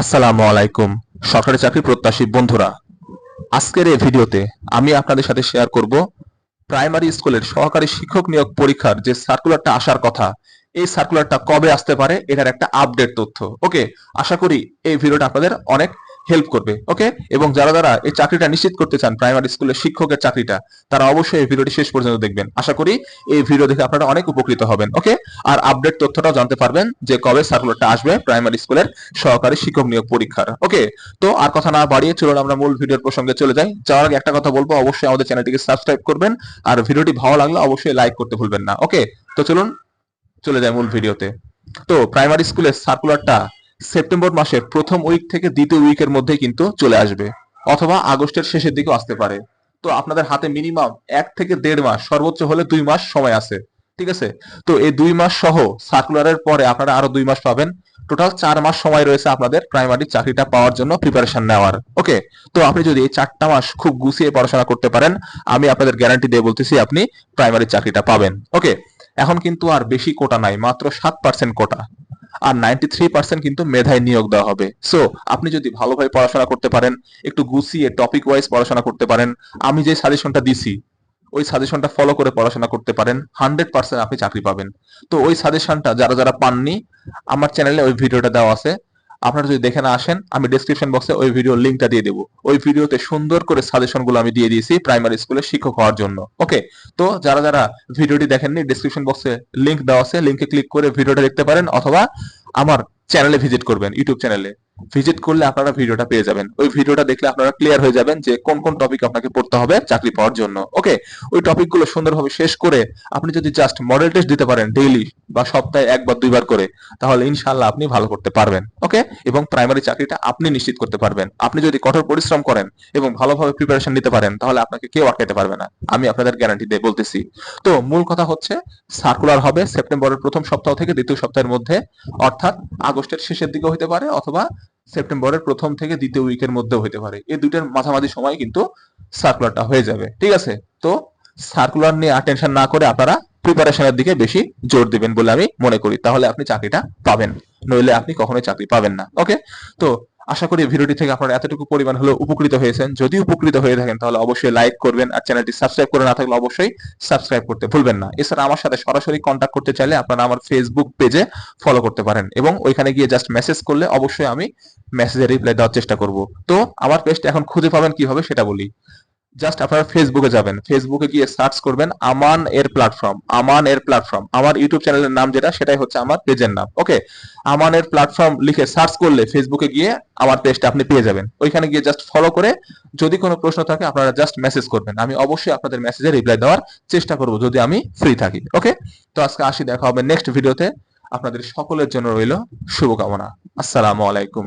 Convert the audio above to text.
আসসালামু আলাইকুম, সরকারি চাকরি প্রত্যাশী বন্ধুরা। আজকের এই ভিডিওতে আমি আপনাদের সাথে শেয়ার করব প্রাইমারি স্কুলের সহকারী শিক্ষক নিয়োগ পরীক্ষার যে সার্কুলারটা আসার কথা, এই সার্কুলারটা কবে আসতে পারে, এটার একটা আপডেট তথ্য। ওকে আশা করি এই ভিডিওটা আপনাদের অনেক হেল্প করবে ওকে এবং যারা যারা এই চাকরিটা নিশ্চিত করতে চান প্রাইমারি স্কুলের শিক্ষকের চাকরিটা, তারা অবশ্যই এই ভিডিওটি শেষ পর্যন্ত দেখবেন। আশা করি এই ভিডিও দেখে আপনারা অনেক উপকৃত হবেন ওকে আর আপডেট তথ্যটাও জানতে পারবেন যে কবে সার্কুলারটা আসবে প্রাইমারি স্কুলের সহকারী শিক্ষক নিয়োগ পরীক্ষার ওকে তো আর কথা না বাড়িয়ে চলুন আমরা মূল ভিডিওর প্রসঙ্গে চলে যাই। যাওয়ার আগে একটা কথা বলব, অবশ্যই আমাদের চ্যানেলটিকে সাবস্ক্রাইব করবেন, আর ভিডিওটি ভালো লাগলে অবশ্যই লাইক করতে ভুলবেন না ওকে তো চলুন, চলে যাই মূল ভিডিওতে। তো প্রাইমারি স্কুলের সার্কুলারটা সেপ্টেম্বর মাসের প্রথম উইক থেকে দ্বিতীয় উইকের মধ্যে কিন্তু চলে আসবে, অথবা আগস্টের শেষের দিকেও আসতে পারে। তো আপনাদের হাতে মিনিমাম এক থেকে দেড় মাস, সর্বোচ্চ হলে দুই মাস সময় আছে, ঠিক আছে? তো এই দুই মাস সহ সার্কুলারের পরে আপনারা আরও দুই মাস পাবেন। টোটাল চার মাস সময় রয়েছে আপনাদের প্রাইমারি চাকরিটা পাওয়ার জন্য প্রিপারেশন নেওয়ার ওকে তো আপনি যদি এই চারটা মাস খুব গুছিয়ে পড়াশোনা করতে পারেন, আমি আপনাদের গ্যারান্টি দিয়ে বলতেছি আপনি প্রাইমারি চাকরিটা পাবেন ওকে এখন কিন্তু আর বেশি কোটা নাই, মাত্র সাত পার্সেন্ট কোটা। আর নাইনটি কিন্তু মেধায় নিয়োগ দেওয়া হবে। সো আপনি যদি ভালোভাবে পড়াশোনা করতে পারেন, একটু গুছিয়ে টপিক ওয়াইজ পড়াশোনা করতে পারেন, আমি যে সাজেশনটা দিছি, ওই সাজেশনটা ফলো করে পড়াশোনা করতে পারেন হান্ড্রেড পার্সেন্ট আপনি চাকরি পাবেন। তো ওই সাজেশনটা যারা যারা পাননি, আমার চ্যানেলে ওই ভিডিওটা দেওয়া আছে আপনারা যদি দেখে না আসেন, আমি ডিসক্রিপশন বক্সে ওই ভিডিও লিঙ্কটা দিয়ে দেবো। ওই ভিডিওতে সুন্দর করে সাজেশনগুলো আমি দিয়ে দিয়েছি প্রাইমারি স্কুলে শিক্ষক হওয়ার জন্য। ওকে তো যারা যারা ভিডিওটি দেখেননি ডিসক্রিপশন বক্সে লিঙ্ক দেওয়া আছে। লিঙ্কে ক্লিক করে ভিডিওটা দেখতে পারেন অথবা আমার চ্যানেলে ভিজিট করবেন ইউটিউব চ্যানেলে ভিজিট করলে আপনারা ভিডিওটা পেয়ে যাবেন। ওই ভিডিওটা দেখলে আপনারা ক্লিয়ার হয়ে যাবেন যে কোন কোন টপিক আপনাকে পড়তে হবে চাকরি পাওয়ার জন্য। ওকে ওই টপিকগুলো সুন্দরভাবে শেষ করে আপনি যদি জাস্ট মডেল টেস্ট দিতে পারেন ডেইলি বা সপ্তাহে একবার, দুইবার করে, তাহলে ইনশাল্লাহ আপনি ভালো করতে পারবেন। ওকে এবং প্রাইমারি চাকরিটা আপনি নিশ্চিত করতে পারবেন। আপনি যদি কঠোর পরিশ্রম করেন এবং ভালোভাবে প্রিপারেশন নিতে পারেন, তাহলে আপনাকে কেউ আটকাতে পারবে না। আমি আপনাদের গ্যারান্টি দিয়ে বলতেছি। তো মূল কথা হচ্ছে সার্কুলার হবে সেপ্টেম্বরের প্রথম সপ্তাহ থেকে দ্বিতীয় সপ্তাহের মধ্যে, অর্থাৎ আগস্টের শেষের দিকে হতে পারে অথবা সেপ্টেম্বরের প্রথম থেকে দ্বিতীয় উইকের মধ্যে হইতে পারে। এই দুইটার মাঝামাঝি সময় কিন্তু সার্কুলারটা হয়ে যাবে। ঠিক আছে? তো সার্কুলার নিয়ে টেনশন না করে আপনারা প্রিপারেশনের দিকে বেশি জোর দিবেন বলে আমি মনে করি। তাহলে আপনি চাকরিটা পাবেন। নইলে আপনি কখনোই চাকরি পাবেন না। ওকে তো আশা করি ভিডিওটি থেকে আপনারা এতটুকু পরিমাণ হলেও উপকৃত হয়েছেন। যদি উপকৃত হয়ে থাকেন, তাহলে অবশ্যই লাইক করবেন আর চ্যানেলটি সাবস্ক্রাইব করে না থাকলে অবশ্যই সাবস্ক্রাইব করতে ভুলবেন না। এছাড়া আমার সাথে সরাসরি কন্ট্যাক্ট করতে চাইলে আপনারা আমার ফেসবুক পেজে ফলো করতে পারেন এবং ওইখানে গিয়ে জাস্ট মেসেজ করলে অবশ্যই আমি মেসেজে রিপ্লাই দেওয়ার চেষ্টা করব। তো আমার পেজটা এখন খুঁজে পাবেন কীভাবে সেটা বলি। জাস্ট আপনারা ফেসবুকে যাবেন। ফেসবুকে গিয়ে সার্চ করবেন আমান এর প্ল্যাটফর্ম আমান এর প্ল্যাটফর্ম আমার ইউটিউব চ্যানেলের নাম যেটা, সেটাই হচ্ছে আমার পেজের নাম ওকে আমান এর প্ল্যাটফর্ম লিখে সার্চ করলে ফেসবুকে গিয়ে আমার পেজটা আপনি পেয়ে যাবেন। ওইখানে গিয়ে জাস্ট ফলো করে যদি কোনো প্রশ্ন থাকে আপনারা জাস্ট মেসেজ করবেন। আমি অবশ্যই আপনাদের মেসেজে রিপ্লাই দেওয়ার চেষ্টা করব যদি আমি ফ্রি থাকি ওকে তো আজকে আসি, দেখা হবে নেক্সট ভিডিওতে আপনাদের সকলের জন্য রইল শুভকামনা। আসসালামু আলাইকুম।